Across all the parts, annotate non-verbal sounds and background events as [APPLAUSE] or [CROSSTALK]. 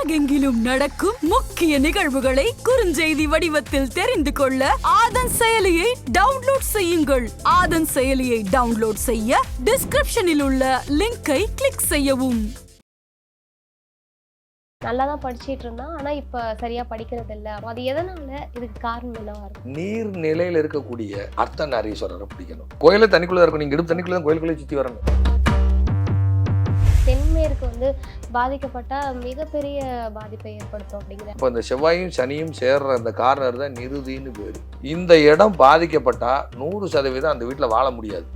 உலகெங்கிலும் நடக்கும் முக்கிய நிகழ்வுகளை குறுஞ்செய்தி வடிவத்தில் தெரிந்து கொள்ள ஆதன் செயலியை டவுன்லோட் செய்யுங்கள். ஆதன் செயலியை டவுன்லோட் செய்ய டிஸ்கிரிப்ஷனில் உள்ள லிங்கை கிளிக் செய்யவும். நல்லா தான் படிச்சிட்டு இருந்தான் ஆனா இப்ப சரியா படிக்கிறது இல்ல அது எதனால இதுக்கு காரணம் என்னவா இருக்கும்? நீர் நிலையில இருக்கக்கூடிய அர்த்தநாரீஸ்வரரை பிடிக்கணும். கோயில தண்ணிக்குள்ள இருக்கும் நீங்க இடுப்பு தண்ணிக்குள்ள தான் கோயிலுக்குள்ளே சுத்தி வரணும். தென்மேற்கு வந்து பாதிக்கப்பட்டால் மிகப்பெரிய பாதிப்பை ஏற்படுத்தும் அப்படிங்கிற இப்போ இந்த செவ்வாயும் சனியும் சேர்ற அந்த கார்னர் தான் நிருதின்னு பேர். இந்த இடம் பாதிக்கப்பட்டா நூறு சதவீதம் அந்த வீட்டில் வாழ முடியாது.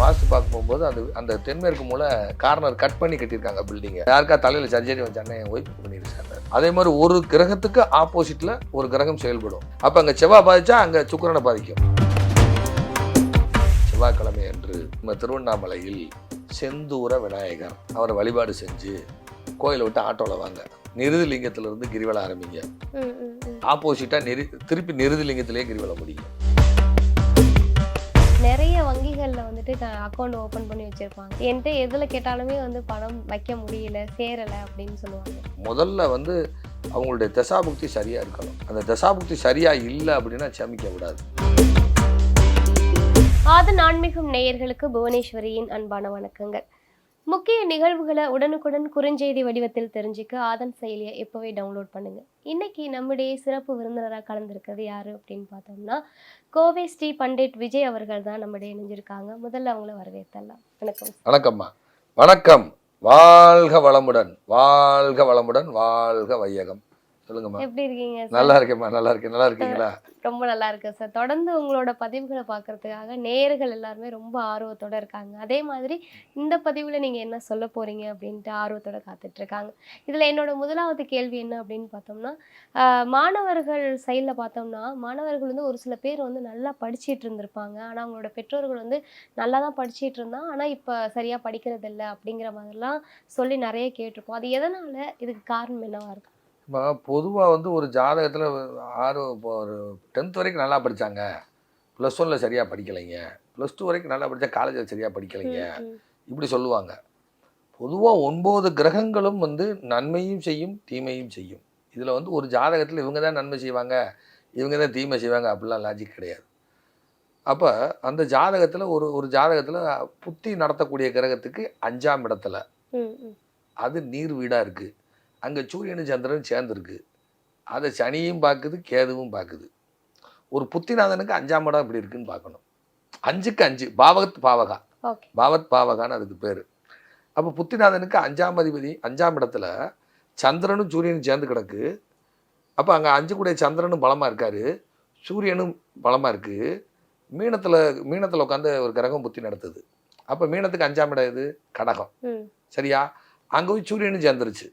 வாஸ்து பார்க்க போகும்போது அந்த அந்த தென்மேற்கு மூலம் கார்னர் கட் பண்ணி கட்டியிருக்காங்க பில்டிங்கை யாருக்கா தலையில் சர்ஜரி வச்சானே என் ஒய்ஃப் பண்ணியிருக்காங்க அதே மாதிரி ஒரு கிரகத்துக்கு ஆப்போசிட்டில் ஒரு கிரகம் செயல்படும். அப்போ அங்கே செவ்வாய் பாதிச்சா அங்கே சுக்கரனை பாதிக்கும். செவ்வாய்க்கிழமை அன்று நம்ம திருவண்ணாமலையில் செந்தூர விநாயகர். அவரை வழிபாடு செஞ்சு கோயிலை விட்டு ஆட்டோவில் வாங்க. நிருதிலிங்கத்திலிருந்து கிரிவலம் ஆரம்பிங்க. ஆப்போசிட்டாக நெரு திருப்பி நிருதிலிங்கத்திலே கிரிவலம் முடியும். நிறைய வங்கிகள்ல வந்துட்டு அக்கௌண்ட் ஓபன் பண்ணி வச்சிருப்பாங்க. என்கிட்ட எதுல கேட்டாலுமே வந்து பணம் வைக்க முடியல சேரல அப்படின்னு சொல்லுவாங்க. முதல்ல வந்து அவங்களுடைய தசாபுக்தி சரியாக இருக்கணும். அந்த தசாபுக்தி சரியாக இல்லை அப்படின்னா சமிக்க விடாது ஆது ஆன்மீகம் நேயர்களுக்கு புவனேஸ்வரியின் அன்பான வணக்கங்கள். முக்கிய நிகழ்வுகளை உடனுக்குடன் குறுஞ்செய்தி வடிவத்தில் தெரிஞ்சுக்க ஆதன் செயலியை எப்போவே டவுன்லோட் பண்ணுங்க. இன்னைக்கு நம்முடைய சிறப்பு விருந்தினராக கலந்திருக்கிறது யாரு அப்படின்னு பார்த்தோம்னா கோவை ஸ்ரீ பண்டிட் விஜய் அவர்கள் தான் நம்முடைய இணைஞ்சிருக்காங்க. முதல்ல அவங்கள வரவேற்றலாம். வணக்கம். வணக்கம்மா. வணக்கம். வாழ்க வளமுடன். வாழ்க வளமுடன். வாழ்க வையகம். சொல்லுங்கம்மா. எப்படி இருக்கீங்க நல்லா இருக்கேம்மா. நல்லா இருக்கேன். நல்லா இருக்கீங்களா? ரொம்ப நல்லா இருக்கு சார் தொடர்ந்து உங்களோட பதிவுகளை பார்க்கறதுக்காக நேயர்கள் எல்லாருமே ரொம்ப ஆர்வத்தோட இருக்காங்க. அதே மாதிரி இந்த பதிவுல நீங்க என்ன சொல்ல போறீங்க அப்படின்ட்டு ஆர்வத்தோட காத்துட்டு இருக்காங்க. இதுல என்னோட முதலாவது கேள்வி என்ன அப்படின்னு பார்த்தோம்னா மாணவர்கள் சைடில் பார்த்தோம்னா மாணவர்கள் வந்து ஒரு சில பேர் வந்து நல்லா படிச்சிட்டு இருந்திருப்பாங்க. ஆனா அவங்களோட பெற்றோர்கள் வந்து நல்லா தான் படிச்சிட்டு இருந்தான் ஆனா இப்ப சரியா படிக்கிறது இல்லை அப்படிங்கிற மாதிரிலாம் சொல்லி நிறைய கேட்டிருப்போம் அது எதனால இதுக்கு காரணம் என்னவா இருக்கு பொதுவாக வந்து ஒரு ஜாதகத்தில் ஆறு இப்போ ஒரு டென்த் வரைக்கும் நல்லா படித்தாங்க ப்ளஸ் ஒனில் சரியாக படிக்கலைங்க. ப்ளஸ் டூ வரைக்கும் நல்லா படித்தா காலேஜில் சரியாக படிக்கலைங்க. இப்படி சொல்லுவாங்க. பொதுவாக ஒன்பது கிரகங்களும் வந்து நன்மையும் செய்யும் தீமையும் செய்யும். இதில் வந்து ஒரு ஜாதகத்தில் இவங்க தான் நன்மை செய்வாங்க இவங்க தான் தீமை செய்வாங்க அப்படிலாம் லாஜிக் கிடையாது. அப்போ அந்த ஜாதகத்தில் ஒரு ஒரு ஜாதகத்தில் புத்தி நடத்தக்கூடிய கிரகத்துக்கு அஞ்சாம் இடத்துல. அது நீர் வீடாக இருக்குது அங்கே சூரியனும் சந்திரன் சேர்ந்துருக்கு. அதை சனியும் பார்க்குது கேதுவும் பார்க்குது. ஒரு புத்திநாதனுக்கு அஞ்சாம் இடம் இப்படி இருக்குன்னு பார்க்கணும். அஞ்சுக்கு அஞ்சு பாவகத் பாவகா. பாவத் பாவகான்னு அதுக்கு பேர். அப்போ புத்திநாதனுக்கு அஞ்சாம் அதிபதி அஞ்சாம் இடத்துல சந்திரனும் சூரியனும் சேர்ந்து கிடக்கு. அப்போ அங்கே அஞ்சு கூடிய சந்திரனும் பலமாக இருக்காரு. சூரியனும் பலமாக இருக்குது மீனத்தில் மீனத்தில் உட்காந்து ஒரு கிரகம் புத்தி நடத்துது. அப்போ மீனத்துக்கு அஞ்சாம் இடம் இது கடகம். சரியா? அங்கே போய் சூரியனும் சேர்ந்துருச்சு.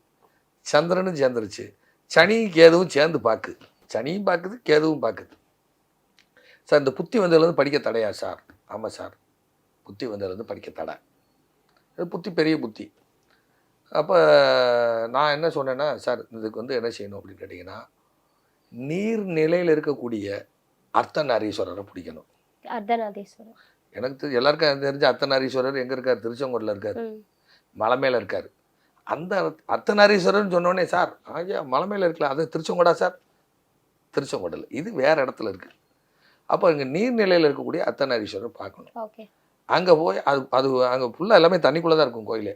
சந்திரனும் சேர்ந்துருச்சு. சனியும் கேதுவும் சேர்ந்து பார்க்கு சனியும் பார்க்குது கேதுவும் பார்க்குது சார் இந்த புத்தி வந்ததுலேருந்து படிக்க தடையா சார்? ஆமாம் சார். புத்தி வந்ததுலேருந்து படிக்க தடை. இது புத்தி பெரிய புத்தி. அப்போ நான் என்ன சொன்னேன்னா சார் இதுக்கு வந்து என்ன செய்யணும் அப்படின்னு கேட்டிங்கன்னா நீர் நிலையில் இருக்கக்கூடிய அர்த்தநாரீஸ்வரரை பிடிக்கணும். அர்த்தநாதீஸ்வரர். எனக்கு எல்லாருக்கும் தெரிஞ்ச அர்த்தநாரீஸ்வரர் எங்கே இருக்கார்? திருச்செங்கோட்டில் இருக்கார். மலை மேலே இருக்கார். அந்த அர்த்தநாரீஸ்வரர்னு சொன்னோடனே சார் ஐயா மலை மேலே இருக்கலாம் அது திருச்செங்கோடா சார்? திருச்செங்கோடில் இது வேற இடத்துல இருக்குது அப்போ இங்கே நீர்நிலையில் இருக்கக்கூடிய அர்த்தநாரீஸ்வரர் பார்க்கணும். அங்கே போய் அது அது அங்கே ஃபுல்லாக எல்லாமே தண்ணிக்குள்ளே தான் இருக்கும் கோயிலே.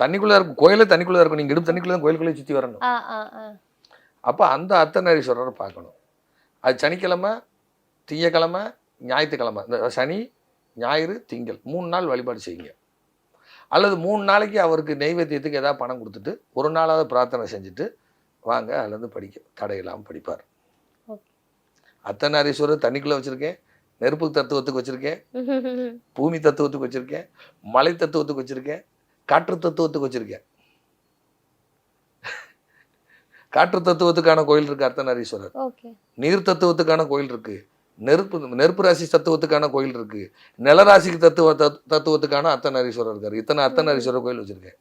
தண்ணிக்குள்ளே இருக்கும் கோயிலே தண்ணிக்குள்ளே இருக்கும். நீங்கள் இடுப்பு தண்ணிக்குள்ளே தான் கோயிலுக்குள்ளே சுற்றி வரணும். அப்போ அந்த அர்த்தநாரீஸ்வரரை பார்க்கணும். அது சனிக்கிழமை திங்கக்கிழமை ஞாயிற்றுக்கிழமை. இந்த சனி ஞாயிறு திங்கள் மூணு நாள் வழிபாடு செய்யுங்க. அல்லது மூணு நாளைக்கு அவருக்கு நெய்வேத்தியத்துக்கு ஏதாவது பணம் கொடுத்துட்டு ஒரு நாளாவது பிரார்த்தனை செஞ்சுட்டு வாங்க அதுலேருந்து படிக்க தடையில்லாமல் படிப்பார். Okay. அர்த்தநாரீஸ்வரர் தண்ணிக்குள்ளே வச்சுருக்கேன் நெருப்பு தத்துவத்துக்கு வச்சுருக்கேன் பூமி தத்துவத்துக்கு வச்சுருக்கேன் மலை தத்துவத்துக்கு வச்சுருக்கேன் காற்று தத்துவத்துக்கு வச்சுருக்கேன். காற்று தத்துவத்துக்கான கோயில் இருக்கு அர்த்தநாரீஸ்வரர் நீர் தத்துவத்துக்கான கோயில் இருக்கு. நெருப்பு நெருப்பு ராசி தத்துவத்துக்கான கோயில் இருக்கு. நிலராசிக்கு தத்துவ தத்- தத்துவத்துக்கான அர்த்தநாரீஸ்வரர் இருக்காரு. இத்தனை அர்த்தநாரீஸ்வரர் கோயில் வச்சிருக்கேன்.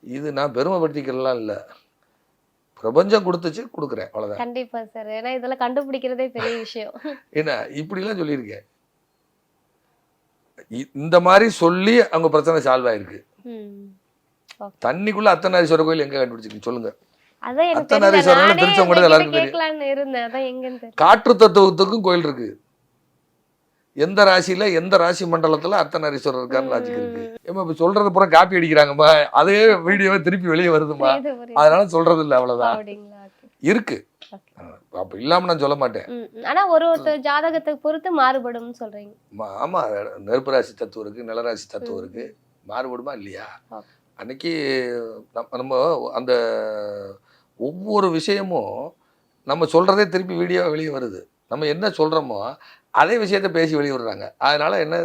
இது நான் பெருமைப்படுத்திக்கிறலாம் இல்லை. பிரபஞ்சம் கொடுத்துச்சு கொடுக்குறேன். அவ்வளோதான் கண்டிப்பா சார் ஏன்னா இதெல்லாம் கண்டுபிடிக்கிறதே பெரிய விஷயம். என்ன? இப்படிலாம் சொல்லியிருக்கேன். இந்த மாதிரி சொல்லி அவங்க பிரச்சனை சால்வ் ஆயிருக்கு. தண்ணிக்குள்ள அர்த்தநாரீஸ்வரர் கோயில் எங்க கண்டுபிடிச்சிருக்கீங்க சொல்லுங்க. காற்று தத்துவத்துக்கும் கோயில் இருக்கு. எந்த ராசியில எந்த ராசி மண்டலத்துல அர்த்தநாரீஸ்வரர் இருக்கான்னு லாஜிக் இருக்கு. ஏமா இப்ப சொல்றது பூரா காப்பி அடிக்கிறாங்கம்மா. அதே வீடியோவை திருப்பி வெளியே வருதுமா. [LAUGHS] அதனால சொல்றது இல்ல அவ்வளவுதான். இருக்கு. அப்ப இல்லாம நான் சொல்ல மாட்டேன். ஆனா ஒரு ஒருத்தர் ஜாதகத்தை பொறுத்து மாறுபடும்னு சொல்றீங்க. ஆமா நெருப்பு ராசி தத்துவம் இருக்கு நிலராசி தத்துவம் இருக்கு. மாறுபடுமா இல்லையா. அன்னைக்கு நம்ம அந்த ஒவ்வொரு விஷயமும் நம்ம சொல்றதே திருப்பி வீடியோ வெளியே வருது. நம்ம என்ன சொல்றோமோ அதே விஷயத்த பேசி வெளியே விடுறாங்க. அதனால என்ன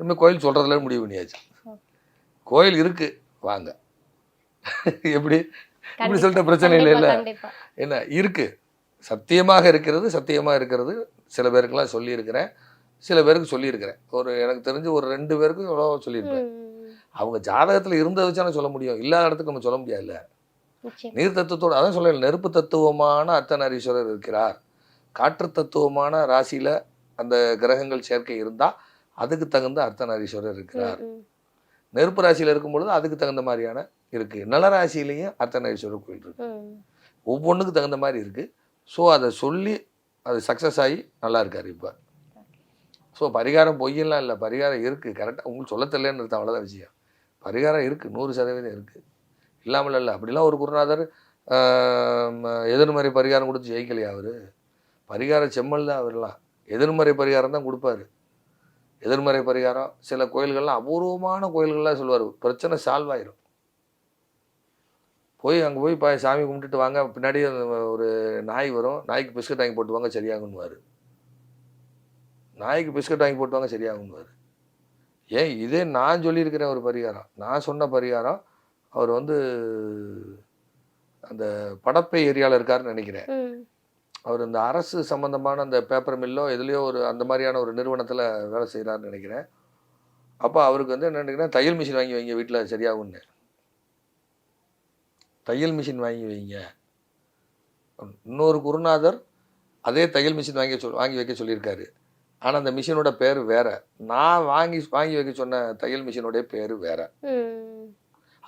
நம்ம கோயில் சொல்றதுல முடிவு பண்ணியாச்சு. கோயில் இருக்கு வாங்க. எப்படி? இப்படி சொல்லிட்ட பிரச்சனை இல்லை இல்ல என்ன இருக்கு. சத்தியமாக இருக்கிறது சத்தியமாக இருக்கிறது. சில பேருக்கெல்லாம் சொல்லியிருக்கிறேன். சில பேருக்கு சொல்லியிருக்கிறேன். ஒரு எனக்கு தெரிஞ்சு ஒரு ரெண்டு பேருக்கு எவ்வளோ சொல்லியிருப்பேன். அவங்க ஜாதகத்தில் இருந்ததை வச்சானே சொல்ல முடியும். இல்லாத இடத்துக்கு நம்ம சொல்ல முடியாதுல்ல. நீர் தத்துவத்தோட அதான் சொல்ல நெருப்பு தத்துவமான அர்த்தநாரீஸ்வரர் இருக்கிறார். காற்று தத்துவமான ராசியில அந்த கிரகங்கள் சேர்க்கை இருந்தா அதுக்கு தகுந்த அர்த்தநாரீஸ்வரர் இருக்கிறார். நெருப்பு ராசியில இருக்கும் பொழுது அதுக்கு தகுந்த மாதிரியான இருக்கு. நலராசியிலையும் அர்த்தநாரீஸ்வரர் கோயில் இருக்கு. ஒவ்வொன்றுக்கு தகுந்த மாதிரி இருக்கு. ஸோ அதை சொல்லி அது சக்ஸஸ் ஆகி நல்லா இருக்காரு இப்போ. ஸோ பரிகாரம் பொய்யெல்லாம் இல்லை. பரிகாரம் இருக்குது கரெக்டாக உங்களுக்கு சொல்ல தெரியலன்னு அவ்வளோதான் விஷயம். பரிகாரம் இருக்குது நூறு சதவீதம் இருக்குது இல்லாமல் இல்லை. அப்படிலாம் ஒரு குருநாதர் எதிர்மறை பரிகாரம் கொடுத்து ஜெயிக்கலையா அவர்? பரிகார செம்மல் தான் அவர்லாம். எதிர்மறை பரிகாரம் தான் கொடுப்பாரு. எதிர்மறை பரிகாரம் சில கோயில்கள்லாம் அபூர்வமான கோயில்கள்லாம் சொல்லுவார். பிரச்சனை சால்வ் ஆயிரும். போய் அங்கே போய் பா சாமி கும்பிட்டுட்டு வாங்க. பின்னாடி ஒரு நாய் வரும். நாய்க்கு பிஸ்கட் வாங்கி போட்டு வாங்க சரியாகுன்னுவார் நாய்க்கு பிஸ்கட் வாங்கி போட்டு வாங்க சரியாகுன்னுவார் ஏன்? இதே நான் சொல்லியிருக்கிறேன் ஒரு பரிகாரம். நான் சொன்ன பரிகாரம் அவர் வந்து அந்த படப்பை ஏரியாவில் இருக்காருன்னு நினைக்கிறேன். அவர் இந்த அரசு சம்பந்தமான அந்த பேப்பர் மில்லோ எதுலேயோ ஒரு அந்த மாதிரியான ஒரு நிறுவனத்தில் வேலை செய்கிறாருன்னு நினைக்கிறேன். அப்போ அவருக்கு வந்து என்ன நினைக்கிறேன் தையல் மிஷின் வாங்கி வைங்க வீட்டில் சரியாகும்னு. தையல் மிஷின் வாங்கி வைங்க. இன்னொரு குருநாதர் அதே தையல் மிஷின் வாங்கி சொல் வாங்கி வைக்க சொல்லியிருக்காரு. ஆனால் அந்த மிஷினோட பேர் வேற. நான் வாங்கி வாங்கி வைக்க சொன்ன தையல் மிஷினோடைய பேர் வேற.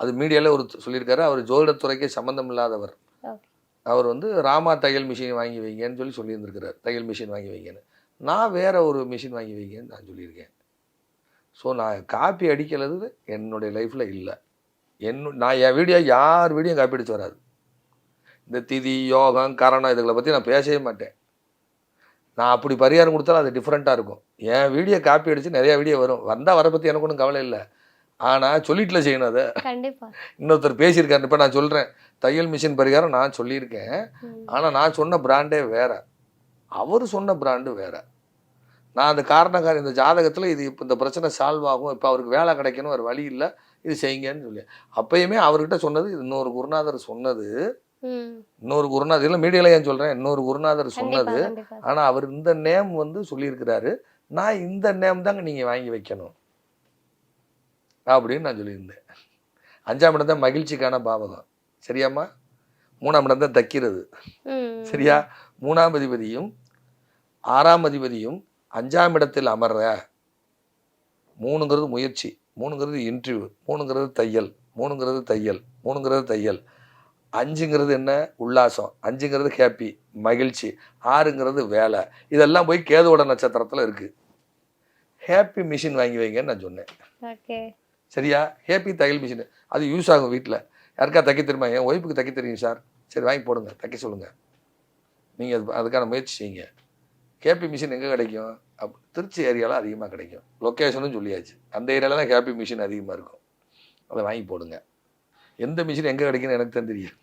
அது மீடியாவில் ஒரு சொல்லியிருக்காரு அவர் ஜோதிடத்துறைக்கு சம்மந்தம் இல்லாதவர். அவர் வந்து ராமா தையல் மிஷின் வாங்கி வைங்கன்னு சொல்லி சொல்லியிருந்திருக்கிறார். தையல் மிஷின் வாங்கி வைங்கன்னு. நான் வேற ஒரு மிஷின் வாங்கி வைங்கன்னு நான் சொல்லியிருக்கேன். ஸோ நான் காப்பி அடிக்கிறது என்னுடைய லைஃப்பில் இல்லை. என்ன நான் என் வீடியோ யார் வீடியோ காப்பி அடிச்சு வராது. இந்த திதி யோகம் கரணம் இதுகளை பற்றி நான் பேசவே மாட்டேன். நான் அப்படி பரிகாரம் கொடுத்தாலும் அது டிஃப்ரெண்ட்டாக இருக்கும். என் வீடியோ காப்பி அடித்து நிறையா வீடியோ வரும். வந்தால் வர பற்றி எனக்கு ஒன்றும் கவலை இல்லை. ஆனால் சொல்லிட்டுல செய்யணும் அதை. கண்டிப்பா. இன்னொருத்தர் பேசியிருக்காரு இப்போ நான் சொல்கிறேன் தையல் மிஷின் பரிகாரம் நான் சொல்லியிருக்கேன். ஆனால் நான் சொன்ன பிராண்டே வேற. அவர் சொன்ன பிராண்டு வேற. நான் அந்த காரணக்கார இந்த ஜாதகத்தில் இது இப்போ இந்த பிரச்சனை சால்வ் ஆகும். இப்போ அவருக்கு வேலை கிடைக்கணும் ஒரு வழி இல்லை. இது செய்யுங்கன்னு சொல்லி. அப்பயுமே அவர்கிட்ட சொன்னது இன்னொரு குருநாதர் சொன்னது. இன்னொரு குருநாதர் இல்லை மீடியாவில் ஏன் சொல்கிறேன் இன்னொரு குருநாதர் சொன்னது. ஆனால் அவர் இந்த நேம் வந்து சொல்லியிருக்கிறாரு. நான் இந்த நேம் தாங்க நீங்கள் வாங்கி வைக்கணும். அப்படின்னு நான் சொல்லியிருந்தேன். அஞ்சாம் இடம் தான் மகிழ்ச்சிக்கான பாவகம். சரியாம்மா? மூணாம் இடம் தான் தைக்கிறது. சரியா? மூணாம் அதிபதியும் ஆறாம் அதிபதியும் அஞ்சாம் இடத்தில் அமர்ற மூணுங்கிறது முயற்சி மூணுங்கிறது இன்டர்வியூ மூணுங்கிறது தையல் மூணுங்கிறது தையல் மூணுங்கிறது தையல். அஞ்சுங்கிறது என்ன? உல்லாசம். அஞ்சுங்கிறது ஹேப்பி மகிழ்ச்சி. ஆறுங்கிறது வேலை. இதெல்லாம் போய் கேதுவோட நட்சத்திரத்தில் இருக்குது ஹேப்பி மிஷின் வாங்கி வைங்கன்னு நான் சொன்னேன். ஓகே சரியா? ஹேப்பி தையல் மிஷின் அது யூஸ் ஆகும் வீட்டில் யாருக்கா தைக்க தெரியுமா? என் ஒய்ஃபுக்கு தைக்க தெரியும் சார் சரி வாங்கி போடுங்க. தைக்க சொல்லுங்கள் நீங்கள் அது அதுக்கான முயற்சி செய்யுங்க. ஹேப்பி மிஷின் எங்கே கிடைக்கும்? அப் திருச்சி ஏரியாவில் அதிகமாக கிடைக்கும். லொக்கேஷனும் சொல்லியாச்சு. அந்த ஏரியாவில் தான் ஹேப்பி மிஷின் அதிகமாக இருக்கும். அதை வாங்கி போடுங்க. எந்த மிஷின் எங்கே கிடைக்குன்னு எனக்கு தான் தெரியும்.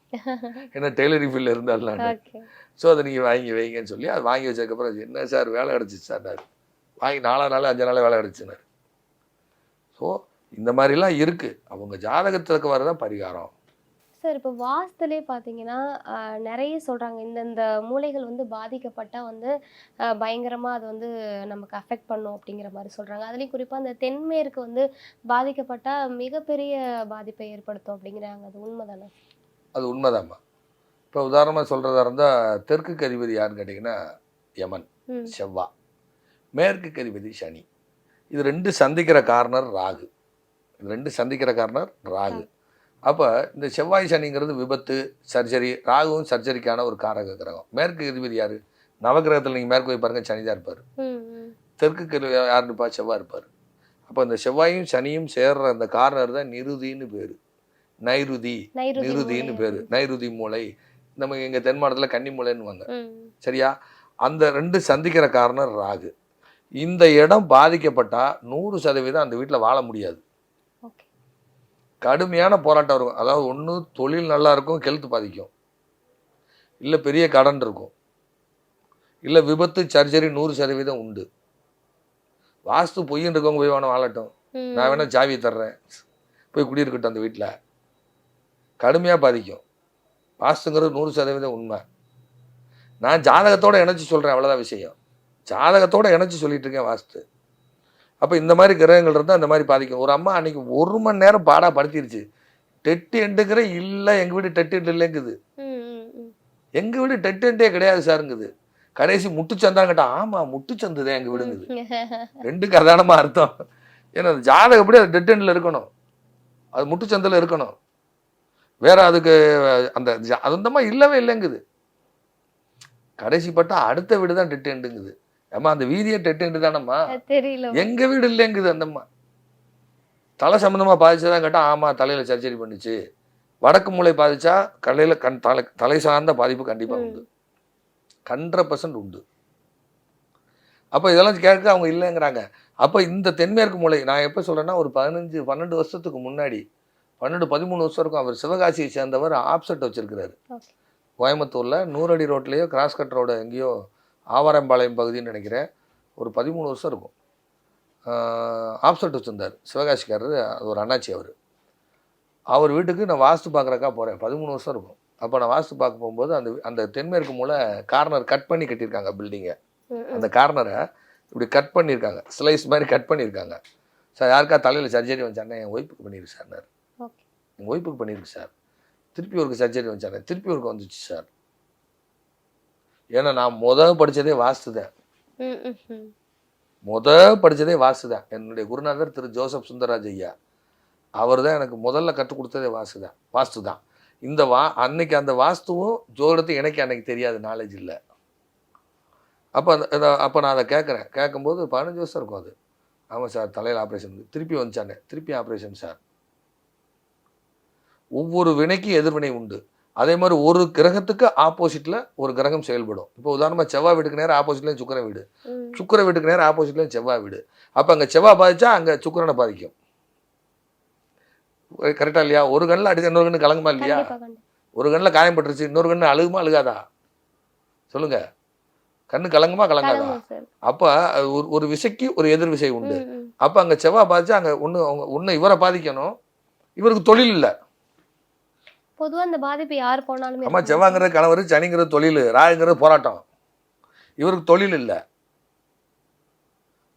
ஏன்னா டெய்லரிங் ஃபீல்டில் நான். ஓகே ஸோ அதை நீங்கள் வாங்கி வைங்கன்னு சொல்லி அது வாங்கி வச்சதுக்கப்புறம் என்ன சார் வேலை கிடச்சிச்சு சார் வாங்கி நாலா நாள் அஞ்சு நாள் வேலை கிடச்சினார் ஸோ இந்த மாதிரிலாம் இருக்குது அவங்க ஜாதகத்துக்கு வரதான் பரிகாரம். சார் இப்போ வாஸ்துலே பார்த்தீங்கன்னா நிறைய சொல்கிறாங்க இந்தந்த மூளைகள் வந்து பாதிக்கப்பட்டா வந்து ஆஹ், பயங்கரமா அது வந்து நமக்கு அஃபெக்ட் பண்ணும் அப்படிங்கிற மாதிரி சொல்றாங்க. அதுலேயும் குறிப்பாக அந்த தென்மேற்கு வந்து பாதிக்கப்பட்டா மிகப்பெரிய பாதிப்பை ஏற்படுத்தும் அப்படிங்கிறாங்க. அது உண்மைதானே? அது உண்மைதாம்மா. இப்போ உதாரணமாக சொல்கிறதா இருந்தால் தெற்குக்கு அதிபதி யாருன்னு கேட்டிங்கன்னா யமன் செவ்வா. மேற்குக்கு அதிபதி சனி. இது ரெண்டு சந்திக்கிற கார்னர் ராகு. இது ரெண்டு சந்திக்கிற கார்னர் ராகு. அப்போ இந்த செவ்வாய் சனிங்கிறது விபத்து சர்ஜரி ராகுவும் சர்ஜரிக்கான ஒரு காரக கிரகம். மேற்கு அதிபதி யார்? நவகிரகத்தில் நீங்கள் மேற்கு போய் பாருங்க சனி தான் இருப்பார். தெற்குக்கு யார் இருப்பா செவ்வாய் இருப்பார். அப்போ இந்த செவ்வாயும் சனியும் சேர்ற அந்த கார்னர் தான் நிருதின்னு பேர். நைருதி நைருதி நிருதின்னு. பேர். நைருதி மூளை நம்ம எங்கள் தென் மாவட்டத்தில் கன்னி மூளைன்னு ம். சரியா? அந்த ரெண்டு சந்திக்கிற காரணம் ராகு. இந்த இடம் பாதிக்கப்பட்டா நூறு சதவீதம் அந்த வீட்டில் வாழ முடியாது. கடுமையான போராட்டம் இருக்கும். அதாவது ஒன்று தொழில் நல்லா இருக்கும் கெழுத்து பாதிக்கும். இல்லை பெரிய கடன் இருக்கும். இல்லை விபத்து சர்ஜரி நூறு சதவீதம் உண்டு. வாஸ்து பொய்ன்னு இருக்கவங்க போய் வேணா வாழட்டும். நான் வேணா சாவி தர்றேன். போய் குடியிருக்கட்டும் அந்த வீட்டில் கடுமையாக பாதிக்கும். வாஸ்துங்கிறது நூறு சதவீதம் உண்மை. நான் ஜாதகத்தோட இணைச்சு சொல்கிறேன் அவ்வளோதான் விஷயம். ஜாதகத்தோட இணைச்சு சொல்லிட்டு இருக்கேன் வாஸ்து. அப்போ இந்த மாதிரி கிரகங்கள் இருந்தால் அந்த மாதிரி பாதிக்கும். ஒரு அம்மா அன்னைக்கு ஒரு மணி நேரம் பாடா படுத்திருச்சு. டெட்டு எண்டுங்கிற இல்லை எங்கள் வீடு டெட்டு எண்டு இல்லைங்குது. எங்கள் வீடு டெட்டு எண்டே கிடையாது சாருங்குது. கடைசி முட்டுச்சந்தான் கேட்டா ஆமாம் முட்டுச்சந்து தான் எங்கள் வீடுங்குது. ரெண்டுக்கு அதானமா அர்த்தம். ஏன்னா அது ஜாதகப்படி அது டெட் எண்டில் இருக்கணும்? அது முட்டுச்சந்தில் இருக்கணும். வேற அதுக்கு அந்த அது இல்லவே இல்லைங்குது. கடைசி பட்டா அடுத்த வீடு தான் டெட் எண்டுங்குது. ஏம்மா அந்த வீதியே டெட் எண்டு தானம்மா தெரியல எங்க வீடு இல்லைங்குது அந்தம்மா. தலை சம்மந்தமாக பாதிச்சதான் கேட்டால் ஆமாம் தலையில் சர்ஜரி பண்ணுச்சு. வடக்கு மூளை பாதிச்சா கலையில் கண் தலை தலை சார்ந்த பாதிப்பு கண்டிப்பாக ம். உண்டு ஹண்ட்ரட் பர்சன்ட் உண்டு. அப்போ இதெல்லாம் கேட்க அவங்க இல்லைங்கிறாங்க. அப்போ இந்த தென்மேற்கு மூலை நான் எப்போ சொல்கிறேன்னா ஒரு பதினஞ்சு பன்னெண்டு வருஷத்துக்கு முன்னாடி பன்னெண்டு பதிமூணு வருஷம் இருக்கும். அவர் சிவகாசியை சேர்ந்தவர் ஆப்செட் வச்சிருக்கிறாரு. கோயம்புத்தூரில் நூறடி ரோட்லேயோ கிராஸ் கட் ரோடு எங்கேயோ ஆவாரம்பாளையம் பகுதின்னு நினைக்கிறேன். ஒரு பதிமூணு வருஷம் இருக்கும். ஆப்செட் வச்சுருந்தார். சிவகாசிக்காரர் அது ஒரு அண்ணாச்சி அவர். அவர் வீட்டுக்கு நான் வாஸ்து பார்க்குறக்கா போகிறேன் பதிமூணு வருஷம் இருக்கும். அப்போ நான் வாஸ்து பார்க்க போகும்போது அந்த அந்த தென்மேற்கு மூலை கார்னர் கட் பண்ணி கட்டியிருக்காங்க பில்டிங்கை. அந்த கார்னரை இப்படி கட் பண்ணியிருக்காங்க. ஸ்லைஸ் மாதிரி கட் பண்ணியிருக்காங்க. சார் யாருக்கா தலையில் சர்ஜரி வந்தானே என் ஒய்ஃபுக்கு பண்ணியிருக்கு சார் எங்கள் ஒய்ஃபுக்கு பண்ணியிருக்கு சார். திருப்பி ஒருக்கு சர்ஜரி வந்தானே திருப்பி ஒருக்கு வந்துச்சு சார். ஏன்னா நான் முத படித்ததே வாஸ்து தான். முத படித்ததே தான் என்னுடைய குருநாதர் திரு ஜோசப் சுந்தரராஜ் ஐயா அவர் தான் எனக்கு முதல்ல கற்றுக் கொடுத்ததே வாஸ்து தான் வாஸ்து தான் இந்த வா அன்னைக்கு அந்த வாஸ்துவும் ஜோதிடத்தையும் எனக்கு அன்னைக்கு தெரியாது நாலேஜ் இல்லை. அப்போ அந்த அப்போ நான் அதை கேட்குறேன். கேட்கும்போது பதினஞ்சு வருஷம் இருக்கும் அது. ஆமாம் சார் தலையில் ஆப்ரேஷன் திருப்பி வந்துச்சானே. திருப்பி ஆப்ரேஷன் சார். ஒவ்வொரு வினைக்கும் எதிர்வினை உண்டு. அதே மாதிரி ஒரு கிரகத்துக்கு ஆப்போசிட்டில் ஒரு கிரகம் செயல்படும். இப்போ உதாரணமாக செவ்வாய் வீட்டுக்கு நேரம் ஆப்போசிட்லேயும் சுக்கிர வீடு. சுக்கிர வீட்டுக்கு நேரம் ஆப்போசிட்லேயும் செவ்வாய் வீடு. அப்போ அங்கே செவ்வாய் பாதிச்சா அங்கே சுக்கிரனை பாதிக்கும். கரெக்டா இல்லையா? ஒரு கண்ணில் அடிச்சா இன்னொரு கண்ணு கலங்குமா இல்லையா? ஒரு கண்ணில் காயம் பட்டுருச்சு இன்னொரு கண்ணு அழுகுமா அழுகாதா? சொல்லுங்க. கண்ணு கலங்குமா கலங்காதா? அப்போ ஒரு ஒரு விசைக்கு ஒரு எதிர் விசை உண்டு. அப்போ அங்கே செவ்வாய் பாதிச்சா அங்கே ஒன்று அவங்க ஒன்று இவரை பாதிக்கணும். இவருக்கு தொழில் இல்லை. பொதுவா அந்த பாதிப்பு யார் போனாலுமே அம்மா இருக்கும். செவ்வாங்கிறது கணவர் சனிங்கிறது தொழில் ராகுங்கிறது போராட்டம். இவருக்கு தொழில் இல்லை.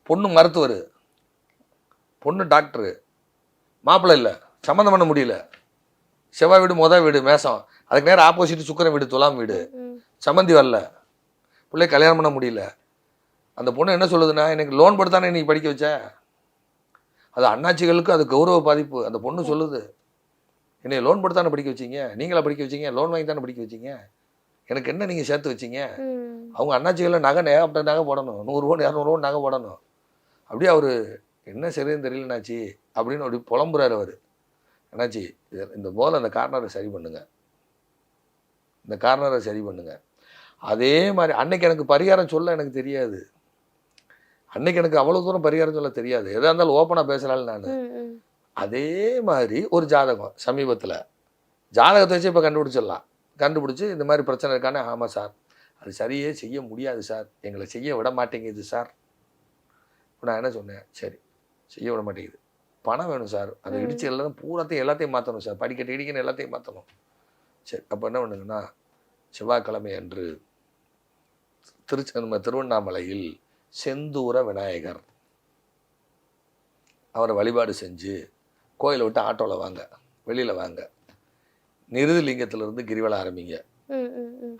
பொண்ணு மருத்துவர். பொண்ணு டாக்டரு. மாப்பிள்ளை இல்லை. சம்மந்தம் பண்ண முடியல. செவ்வாய் வீடு மொதல் வீடு மேசம். அதுக்கு நேரம் ஆப்போசிட் சுக்கிரன் வீடு துலாம் வீடு. சம்மந்தி வரல. பிள்ளை கல்யாணம் பண்ண முடியல. அந்த பொண்ணு என்ன சொல்லுதுன்னா எனக்கு லோன் போட்டு தானே இன்னைக்கு படிக்க வச்ச? அது அண்ணாச்சிகளுக்கு அது கௌரவ பாதிப்பு. அந்த பொண்ணு சொல்லுது. என்னை லோன் போட்டு தானே படிக்க வச்சீங்க? நீங்களா படிக்க வச்சீங்க? லோன் வாங்கி தானே படிக்க வச்சீங்க? எனக்கு என்ன நீங்கள் சேர்த்து வச்சீங்க. அவங்க அண்ணாச்சிகளில் நகை ஏகப்பட்ட நகை போடணும். நூறுரூவா இரநூறுவா நகை போடணும். அப்படியே அவர் என்ன சரின்னு தெரியல என்னாச்சி அப்படின்னு அப்படி புலம்புறாரு அவர். என்னாச்சி இந்த போல அந்த கார்னரை சரி பண்ணுங்க. இந்த கார்னரை சரி பண்ணுங்க. அதே மாதிரி அன்னைக்கு எனக்கு பரிகாரம் சொல்ல எனக்கு தெரியாது. அன்னைக்கு எனக்கு அவ்வளோ தூரம் பரிகாரம் சொல்ல தெரியாது. எதாக இருந்தாலும் ஓப்பனாக பேசுகிறாள் நான். அதே மாதிரி ஒரு ஜாதகம் சமீபத்தில். ஜாதகத்தை வச்சு இப்போ கண்டுபிடிச்சிடலாம். கண்டுபிடிச்சி இந்த மாதிரி பிரச்சனை இருக்கானே ஆமாம் சார். அது சரியே செய்ய முடியாது சார். எங்களை செய்ய விட மாட்டேங்குது சார். இப்ப நான் என்ன சொன்னேன்? சரி செய்ய விட மாட்டேங்குது. பணம் வேணும் சார். அதை ம். இடிச்சு எல்லாம் பூராத்தையும் எல்லாத்தையும் மாற்றணும் சார். படிக்கட்டு இடிக்கணும் எல்லாத்தையும் மாற்றணும் சரி அப்போ என்ன பண்ணுங்கன்னா செவ்வாய்க்கிழமை அன்று திருச்சி நம்ம திருவண்ணாமலையில் செந்தூர விநாயகர். அவரை வழிபாடு செஞ்சு கோயிலை விட்டு ஆட்டோவில் வாங்க வெளியில் வாங்க. நிருதிலிங்கத்திலிருந்து கிரிவலம் ஆரம்பிங்க.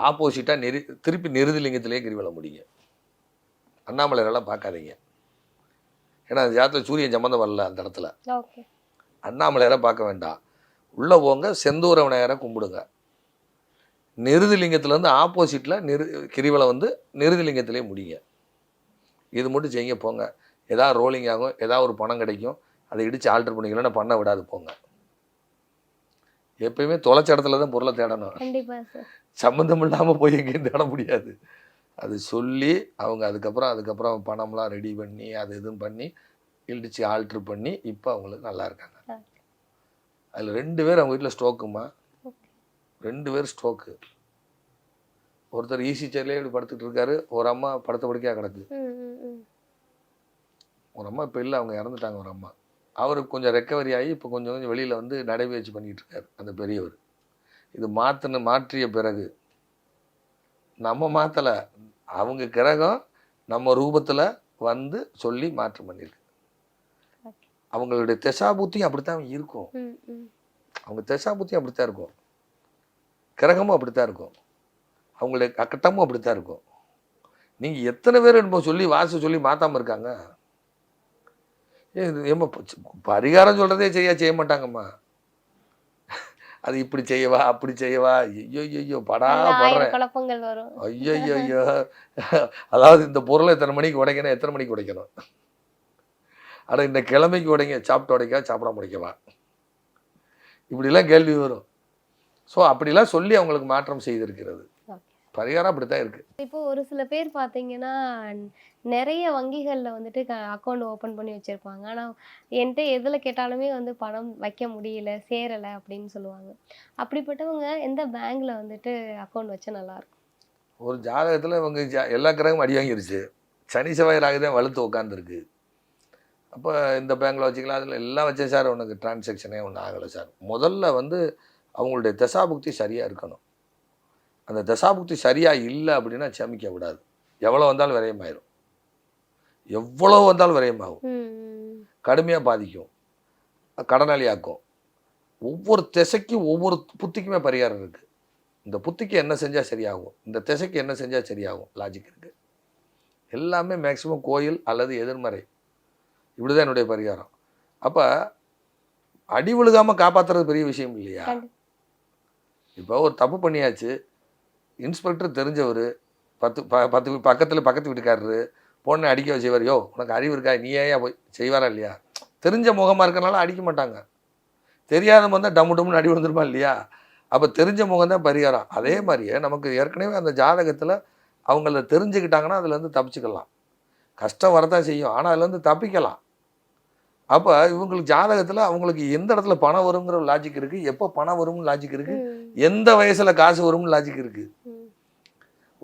ஆப்போசிட்டாக நெறி திருப்பி நிருதிலிங்கத்திலே கிரிவலம் முடிங்க. அண்ணாமலையரெல்லாம் பார்க்காதீங்க. ஏன்னா அந்த ஜாதத்தில் சூரியன் சம்மந்தம் வரல அந்த இடத்துல. அண்ணாமலையரை பார்க்க வேண்டாம். உள்ளே போங்க செந்தூர விநாயகரை கும்பிடுங்க நிருதிலிங்கத்துலேருந்து ஆப்போசிட்டில் நிரு கிரிவலம் வந்து நிருதிலிங்கத்திலே முடிங்க. இது மட்டும் செய்யுங்க போங்க. ஏதாவது ரோலிங் ஆகும் ஏதாவது ஒரு பணம் கிடைக்கும். அதை இடித்து ஆல்டர் பண்ணிக்கலன்னா பண்ண விடாது போங்க. எப்பயுமே தொலைச்ச இடத்துல தான் பொருளை தேடணும். சம்மந்தம் இல்லாமல் போய் எங்கேயும் தேட முடியாது. அது சொல்லி அவங்க அதுக்கப்புறம் அதுக்கப்புறம் பணம்லாம் ரெடி பண்ணி அது இதுன்னு பண்ணி இடிச்சு ஆல்ட்ரு பண்ணி இப்போ அவங்களுக்கு நல்லா இருக்காங்க. அதில் ரெண்டு பேர் அவங்க வீட்டில் ஸ்ட்ரோக்குமா ரெண்டு பேர் ஸ்ட்ரோக்கு ஒருத்தர் ஈசி சேர்லேயே இப்படி படுத்துட்டு இருக்காரு ஒரு அம்மா படுத்த படுக்கையாக கிடக்கு. ஒரு அம்மா இப்போ இல்லை அவங்க இறந்துட்டாங்க ஒரு அம்மா. அவருக்கு கொஞ்சம் ரெக்கவரி ஆகி இப்போ கொஞ்சம் கொஞ்சம் வெளியில் வந்து நடைபயிற்சி பண்ணிட்டு இருக்காரு அந்த பெரியவர். இது மாற்றின மாற்றிய பிறகு. நம்ம மாற்றலை அவங்க கிரகம் நம்ம ரூபத்தில் வந்து சொல்லி மாற்றம் பண்ணியிருக்கு. அவங்களுடைய திசாபுத்தியும் அப்படித்தான் இருக்கும். அவங்க திசாபுத்தியும் அப்படித்தான் இருக்கும். கிரகமும் அப்படித்தான் இருக்கும். அவங்களுடைய கட்டமும் அப்படித்தான் இருக்கும். நீங்கள் எத்தனை பேர் என்னமோ சொல்லி வாச சொல்லி மாற்றாம இருக்காங்க. ஏ இது ஏம்மா ப- பரிகாரம் சொல்கிறதே சரியா செய்ய மாட்டாங்கம்மா. அது இப்படி செய்யவா அப்படி செய்யவா ஐயோ ஐயோ படா படுறேன். ஐயோ ஐயோ அதாவது இந்த பொருளை எத்தனை மணிக்கு உடைக்கணும் எத்தனை மணிக்கு உடைக்கணும்? அட இந்த கிழமைக்கு உடைங்க சாப்பிட்டு உடைக்கா சாப்பிடாம உடைக்கவா? இப்படிலாம் கேள்வி வரும். ஸோ அப்படிலாம் சொல்லி அவங்களுக்கு மாற்றம் செய்திருக்கிறது. பரிகாரம் அப்படித்தான் இருக்கு. இப்போ ஒரு சில பேர் பார்த்தீங்கன்னா நிறைய வங்கிகளில் வந்துட்டு அக்கௌண்ட் ஓப்பன் பண்ணி வச்சுருப்பாங்க. ஆனால் என்கிட்ட எதில் கேட்டாலுமே வந்து பணம் வைக்க முடியல சேரலை அப்படின்னு சொல்லுவாங்க. அப்படிப்பட்டவங்க எந்த பேங்க்ல வந்துட்டு அக்கௌண்ட் வச்சா நல்லாயிருக்கும் ஒரு ஜாதகத்தில் இவங்க ஜா- எல்லா கிரகமும் அடி வாங்கிருச்சு. சனி செவ்வாய் ராகு தான் வலுத்து உட்காந்துருக்கு அப்போ இந்த பேங்க்கில் வச்சுக்கலாம் அதில் எல்லாம் வச்சேன் சார் உனக்கு டிரான்சாக்ஷனே ஒன்றும் ஆகலை சார். முதல்ல வந்து அவங்களுடைய தசாபுக்தி சரியாக இருக்கணும். அந்த தசாபுக்தி சரியாக இல்லை அப்படின்னா சமிக்க விடாது எவ்வளோ வந்தாலும் விரயமாயிரும். எவ்வளோ வந்தாலும் விரயமாகும். கடுமையாக பாதிக்கும். கடனாளியாக்கும். ஒவ்வொரு திசைக்கும் ஒவ்வொரு புத்திக்குமே பரிகாரம் இருக்குது இந்த புத்திக்கு என்ன செஞ்சால் சரியாகும்? இந்த திசைக்கு என்ன செஞ்சால் சரியாகும்? லாஜிக் இருக்குது எல்லாமே மேக்ஸிமம் கோயில் அல்லது எதிர்மறை. இப்படி தான் என்னுடைய பரிகாரம். அப்போ அடி விழுகாமல் காப்பாற்றுறது பெரிய விஷயம் இல்லையா? இப்போ ஒரு தப்பு பண்ணியாச்சு. இன்ஸ்பெக்டர் தெரிஞ்சவர் பத்து ப பத்து பக்கத்தில் பக்கத்து வீட்டுக்காரரு பொண்ணை அடிக்க செய்வார். யோ உனக்கு அறிவு இருக்கா? நீ ஏன் போய் செய்வாரா இல்லையா? தெரிஞ்ச முகமாக இருக்கறனால அடிக்க மாட்டாங்க. தெரியாத வந்தால் டம்மு டம்முன்னு அடி விழுந்துருமா இல்லையா? அப்போ தெரிஞ்ச முகம் தான் பரிகாரம். அதே மாதிரியே நமக்கு ஏற்கனவே அந்த ஜாதகத்தில் அவங்கள தெரிஞ்சுக்கிட்டாங்கன்னா அதுலேருந்து தப்பிச்சுக்கலாம். கஷ்டம் வரதான் செய்யும். ஆனால் அதுலேருந்து தப்பிக்கலாம். அப்போ இவங்களுக்கு ஜாதகத்தில் அவங்களுக்கு எந்த இடத்துல பணம் வருங்கிற லாஜிக் இருக்குது எப்போ பணம் வரும்னு லாஜிக் இருக்குது எந்த வயசுல காசு வரும்னு லாஜிக் இருக்கு. ம்.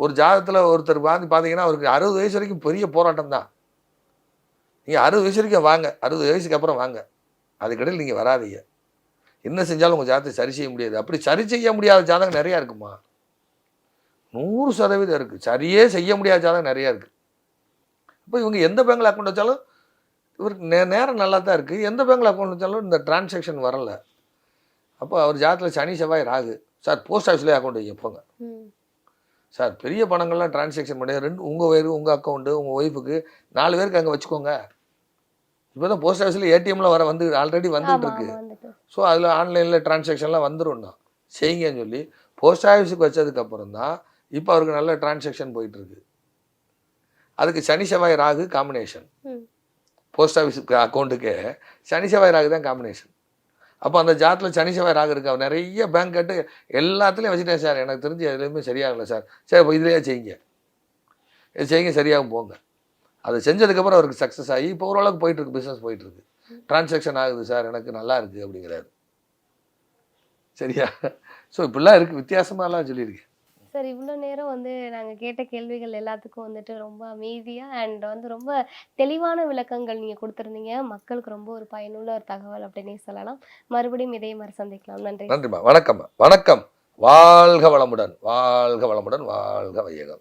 ஒரு ஜாதகத்தில் ஒருத்தர் வந்து பார்த்தீங்கன்னா அவருக்கு அறுபது வயசு வரைக்கும் பெரிய போராட்டம் தான். நீங்கள் அறுபது வயசு வரைக்கும் வாங்க. அறுபது வயசுக்கு அப்புறம் வாங்க. அதுக்கிடையில் நீங்கள் வராதீங்க. என்ன செஞ்சாலும் உங்கள் ஜாதகத்தை சரி செய்ய முடியாது. அப்படி சரி செய்ய முடியாத ஜாதகம் நிறையா இருக்குமா? நூறு சதவீதம் இருக்குது சரியே செய்ய முடியாத ஜாதகம் நிறையா இருக்குது இப்போ இவங்க எந்த பேங்கில் அக்கௌண்ட் வச்சாலும் இவருக்கு நே நேரம் நல்லா தான் இருக்குது எந்த பேங்கில் அக்கௌண்ட் வச்சாலும் இந்த டிரான்சாக்ஷன் வரல. அப்போ அவர் ஜாதகத்தில் சனி செவ்வாய் ராகு. சார் போஸ்ட் ஆஃபீஸ்லேயே அக்கௌண்ட் வைங்க போங்க. சார் பெரிய பணங்கள்லாம் டிரான்சாக்ஷன் பண்ணி ரெண்டு உங்கள் பேர் உங்கள் அக்கௌண்ட்டு உங்கள் ஒய்ஃபுக்கு நாலு பேருக்கு அங்கே வச்சுக்கோங்க. இப்போ தான் போஸ்ட் ஆஃபீஸில் ஏடிஎம்ல வர வந்து ஆல்ரெடி வந்துட்டு இருக்கு. ஸோ அதில் ஆன்லைனில் டிரான்சாக்ஷன்லாம் வந்துடும் தான் செய்யுங்கன்னு சொல்லி போஸ்ட் ஆஃபீஸுக்கு வச்சதுக்கப்புறம் தான் இப்போ அவருக்கு நல்ல டிரான்சாக்ஷன் போயிட்டுருக்கு அதுக்கு சனி செவ்வாய் ராகு காம்பினேஷன். போஸ்ட் ஆஃபீஸுக்கு அக்கௌண்ட்டுக்கு சனி செவ்வாய் ராகு தான் காம்பினேஷன் அப்போ அந்த ஜாத்தில் சனி செவ்வாய் ராகு இருக்கு. அவர் நிறைய பேங்க் கட்டு எல்லாத்துலேயும் வச்சுட்டேன் சார். எனக்கு தெரிஞ்சு எதுலேயுமே சரியாகலை சார். சரி இப்போ இதுலேயே செய்யுங்க. இது செய்யுங்க சரியாகும் போங்க. அதை செஞ்சதுக்கப்புறம் அவருக்கு சக்ஸஸ் ஆகி இப்போ ஓரளவுக்கு போயிட்டுருக்கு பிஸ்னஸ் போயிட்டுருக்கு. டிரான்சாக்ஷன் ஆகுது சார். எனக்கு நல்லா இருக்குது அப்படிங்கிறாரு. சரியா? ஸோ இப்படிலாம் இருக்குது வித்தியாசமாலாம் சொல்லியிருக்கேன். சார் இவ்வளோ நேரம் வந்து நாங்கள் கேட்ட கேள்விகள் எல்லாத்துக்கும் வந்துட்டு ரொம்ப அமைதியாக அண்ட் வந்து ரொம்ப தெளிவான விளக்கங்கள் நீங்கள் கொடுத்துருந்தீங்க. மக்களுக்கு ரொம்ப ஒரு பயனுள்ள ஒரு தகவல் அப்படின்னே சொல்லலாம். மறுபடியும் இதே மாதிரி சந்திக்கலாம். நன்றி. நன்றிம்மா. வணக்கம்மா. வணக்கம். வாழ்க வளமுடன். வாழ்க வளமுடன். வாழ்க வையகம்.